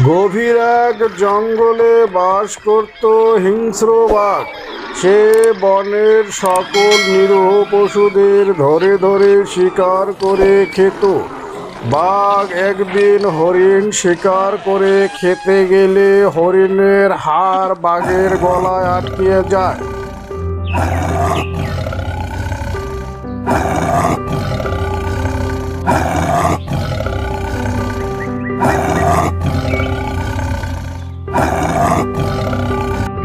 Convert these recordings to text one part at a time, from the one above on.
গভীর এক জঙ্গলে বাস করত হিংস্র বাঘ। সে বনের সকল নিরীহ পশুদের ধরে ধরে শিকার করে খেত। বাঘ একদিন হরিণ শিকার করে খেতে গেলে হরিণের হাড় বাঘের গলায় আটকে যায়।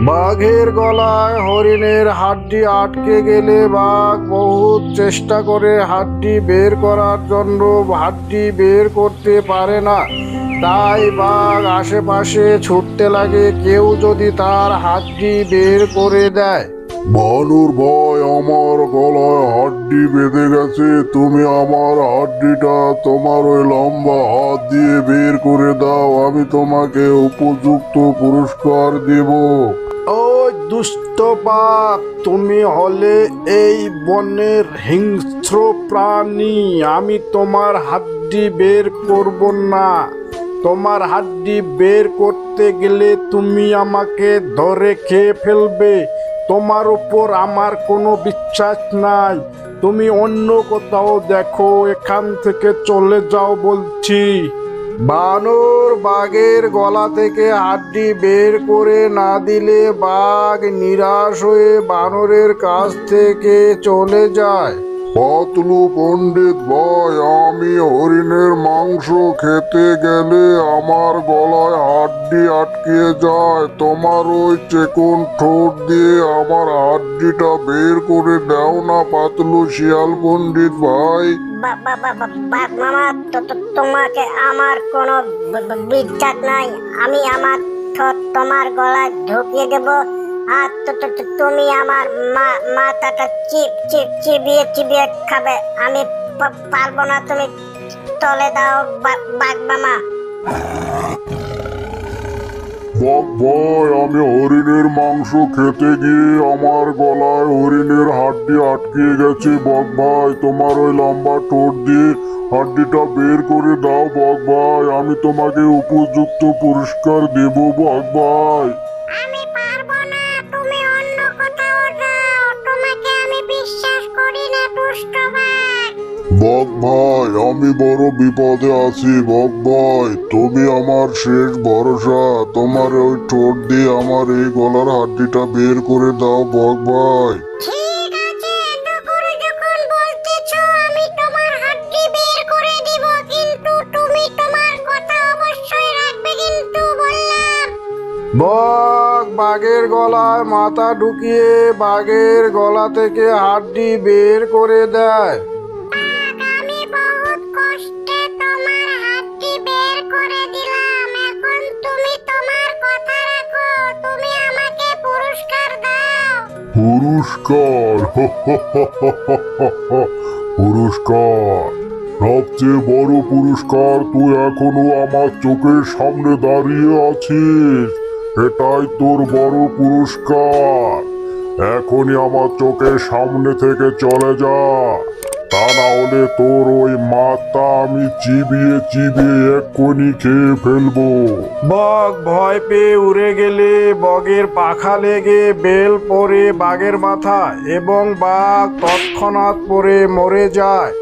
বাঘের গলায় হরিণের হাড্ডি আটকে গেলে বাঘ বহুত চেষ্টা করে হাড্ডি বের করার জন্য, হাড্ডি বের করতে পারে না। তাই বাঘ আশেপাশে ছুটতে লাগে, কেউ যদি তার হাড্ডি বের করে দেয়। ভানুর ভাই, আমার গলায় হাড্ডি বেঁধে গেছে। তুমি আমার হাড্ডিটা তোমার ওই লম্বা হাত দিয়ে বের করে দাও, আমি তোমাকে উপযুক্ত পুরস্কার দেব। ওই দুষ্ট বাঘ তুমি হলে এই বনের হিংস্র প্রাণী, আমি তোমার হাড্ডি বের করব না। তোমার হাড্ডি বের করতে গেলে তুমি আমাকে ধরে খেয়ে ফেলবে। তোমার উপর আমার কোনো বিশ্বাস নাই। তুমি অন্য কোথাও দেখো, এখান থেকে চলে যাও বলছি। বানর বাঘের গলা থেকে হাড্ডি বের করে না দিলে বাঘ নিরাশ হয়ে বানরের কাছ থেকে চলে যায়। পাতলু পণ্ডিত ভাই, আমি হরিণের মাংস খেতে গেলে আমার গলায় হাড্ডি আটকে যায়। তোমার ওই চেকন ঠোঁট দিয়ে আমার হাড্ডিটা বের করে দাও না পাতলু শিয়াল পণ্ডিত ভাই। তোমাকে আমার কোনো ব- ব- নাই। আমি আমার তোমার গলায় ঢুকিয়ে দেব। আর তুমি আমার মা- মাথাটা চিপ চিপ চিবিয়ে চিবিয়ে খাবে। আমি পারব না, তুমি তলে দাও বাঘ মামা। ভাই, আমি হরিণের মাংস খেতে গিয়ে আমার গলায় হরিণের হাড্ডি আটকে গেছে। বাঘ ভাই, তোমার ওই লম্বা ঠোঁট দিয়ে হাড্ডিটা বের করে দাও, বাঘ ভাই। আমি তোমাকে উপযুক্ত পুরস্কার দেব, বাঘ ভাই। বাঘ বাঘ ভাই আমি বড় বিপদে আছি। বাঘ ভাই তুমি আমার শেষ ভরসা। তোমার ওই ঠোঁট দিয়ে আমার এই গলার হাড্ডিটা বের করে দাও বাঘ ভাই। ঠিক আছে এত করে যখন বলতেছো আমি তোমার হাড্ডি বের করে দিব কিন্তু তুমি তোমার কথা অবশ্যই রাখবে কিন্তু বললাম। বক বাঘের গলায় মাথা ঢুকিয়ে বাঘের গলা থেকে হাড্ডি বের করে দেয়। পুরস্কার। পুরস্কার। সবচেয়ে বড় পুরস্কার তুই এখনও আমার চোখের সামনে দাঁড়িয়ে আছিস। এটাই তোর বড় পুরস্কার। এখনই আমার চোখের সামনে থেকে চলে যা। তা না হলে তোর ওই মাথা আমি চিবিয়ে চিবিয়ে এক্ষুনি খেয়ে ফেলব। বক ভয় পেয়ে উড়ে গেলে বগের পাখা লেগে বেল পরে বাঘের মাথা এবং বাঘ তৎক্ষণাৎ পরে মরে যায়।